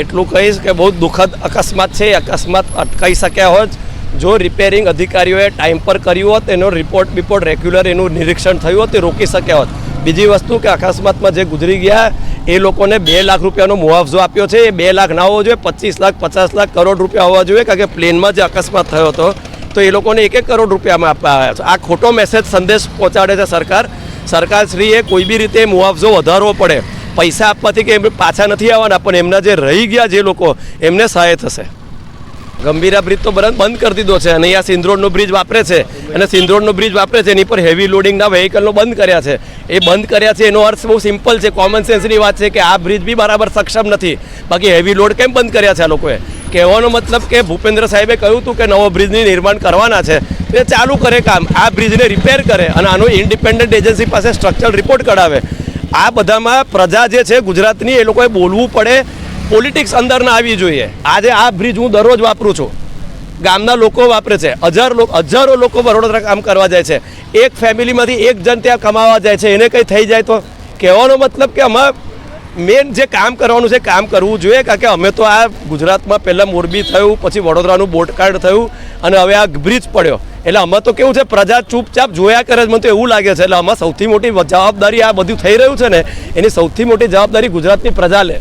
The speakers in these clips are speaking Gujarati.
એટલું કહીશ કે બહુ દુઃખદ અકસ્માત છે. અકસ્માત અટકાઈ શક્યા હોત. જો રિપેરિંગ અધિકારીઓએ ટાઈમ પર કર્યું હોત, એનો રિપોર્ટ બિપોર્ટ રેગ્યુલર એનું નિરીક્ષણ થયું હોત તે રોકી શક્યા હોત. બીજી વસ્તુ કે અકસ્માતમાં જે ગુજરી ગયા, એ લોકોને બે લાખ રૂપિયાનો મુઆવજો આપ્યો છે. એ બે લાખ ના હોવો જોઈએ, પચીસ લાખ, પચાસ લાખ, કરોડ રૂપિયા હોવા જોઈએ, કારણ કે પ્લેનમાં જે અકસ્માત થયો હતો, તો એ લોકોને એક એક કરોડ રૂપિયામાં આપવા આવ્યા છે. આ ખોટો મેસેજ સંદેશ પહોંચાડે છે સરકાર. સરકારશ્રીએ કોઈ બી રીતે મુઆવજો વધારવો પડે. પૈસા આપવાથી કે એમ પાછા નથી આવવાના, પણ એમના જે રહી ગયા જે લોકો, એમને સહાય થશે. ગંભીરા બ્રિજ તો બંધ કરી દીધો છે અને અહીંયા સિંધરોડનો બ્રિજ વાપરે છે અને સિંધરોડનો બ્રિજ વાપરે છે એની પર હેવી લોડિંગના વ્હીકલનો બંધ કર્યા છે. એ બંધ કર્યા છે, એનો અર્થ બહુ સિમ્પલ છે કોમન સેન્સની વાત છે કે આ બ્રિજ બી બરાબર સક્ષમ નથી. બાકી હેવી લોડ કેમ બંધ કર્યા છે આ લોકોએ? કહેવાનો મતલબ કે ભૂપેન્દ્ર સાહેબે કહ્યું હતું કે નવો બ્રિજની નિર્માણ કરવાના છે. એ ચાલુ કરે કામ, આ બ્રિજને રિપેર કરે અને આનો ઇન્ડિપેન્ડન્ટ એજન્સી પાસે સ્ટ્રક્ચર રિપોર્ટ કઢાવે. આ બધામાં પ્રજા જે છે ગુજરાતની, એ લોકોએ બોલવું પડે. પોલિટિક્સ અંદર ના આવવી જોઈએ. આજે આ બ્રિજ હું દરરોજ વાપરું છું. ગામના લોકો વાપરે છે. હજાર લોકો હજારો લોકો વડોદરા કામ કરવા જાય છે. એક ફેમિલીમાંથી એક જણ ત્યાં કમાવા જાય છે. એને કંઈ થઈ જાય તો કહેવાનો મતલબ કે આમાં મેન જે કામ કરવાનું છે કામ કરવું જોઈએ. કારણ કે અમે તો આ ગુજરાતમાં પહેલાં મોરબી થયું, પછી વડોદરાનું બોટકાર્ડ થયું, અને હવે આ બ્રિજ પડ્યો. એટલે આમાં તો કેવું છે, પ્રજા ચૂપચાપ જોયા કરે મને તો એવું લાગે છે, એટલે આમાં સૌથી મોટી જવાબદારી આ બધું થઈ રહ્યું છે ને, એની સૌથી મોટી જવાબદારી ગુજરાતની પ્રજા લે.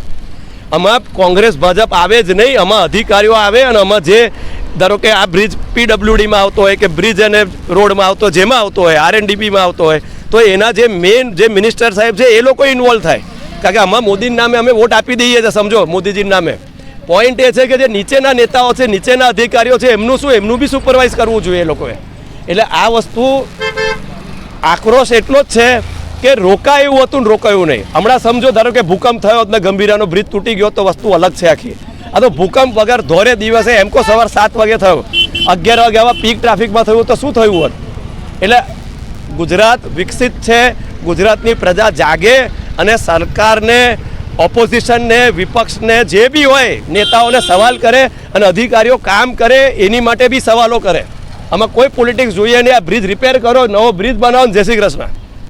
આમાં કોંગ્રેસ, ભાજપ આવે જ નહીં, આમાં અધિકારીઓ આવે અને આમાં જે, ધારો કે આ બ્રિજ પીડબ્લ્યુડીમાં આવતો હોય કે બ્રિજ અને રોડમાં આવતો, જેમાં આવતો હોય, આરએનડીબીમાં આવતો હોય, તો એના જે મેઇન જે મિનિસ્ટર સાહેબ છે, એ લોકો ઇન્વોલ્વ થાય. કારણ કે આમાં મોદીના નામે અમે વોટ આપી દઈએ છીએ, સમજો, મોદીજીના નામે. પોઈન્ટ એ છે કે જે નીચેના નેતાઓ છે, નીચેના અધિકારીઓ છે, એમનું શું, એમનું બી સુપરવાઇઝ કરવું જોઈએ એ લોકોએ. એટલે આ વસ્તુ આક્રોશ એટલો જ છે કે રોકાય એવું હતું ને રોકાયું નહીં. હમણાં સમજો, ધારો કે ભૂકંપ થયો એટલે ગંભીરાનો બ્રિજ તૂટી ગયો તો વસ્તુ અલગ છે આખી. આ તો ભૂકંપ વગર ધોરે દિવસે એમ કો સવાર સાત વાગે થયો. અગિયાર વાગે આવા પીક ટ્રાફિકમાં થયું તો શું થયું હોત? એટલે ગુજરાત વિકસિત છે, ગુજરાતની પ્રજા જાગે અને સરકારને ઓપોઝિશનને, વિપક્ષને જે બી હોય, નેતાઓને સવાલ કરે અને અધિકારીઓ કામ કરે, એની માટે બી સવાલો કરે. આમાં કોઈ પોલિટિક્સ જોઈએ નહીં. આ બ્રિજ રિપેર કરો, નવો બ્રિજ બનાવો જય શ્રી કૃષ્ણ.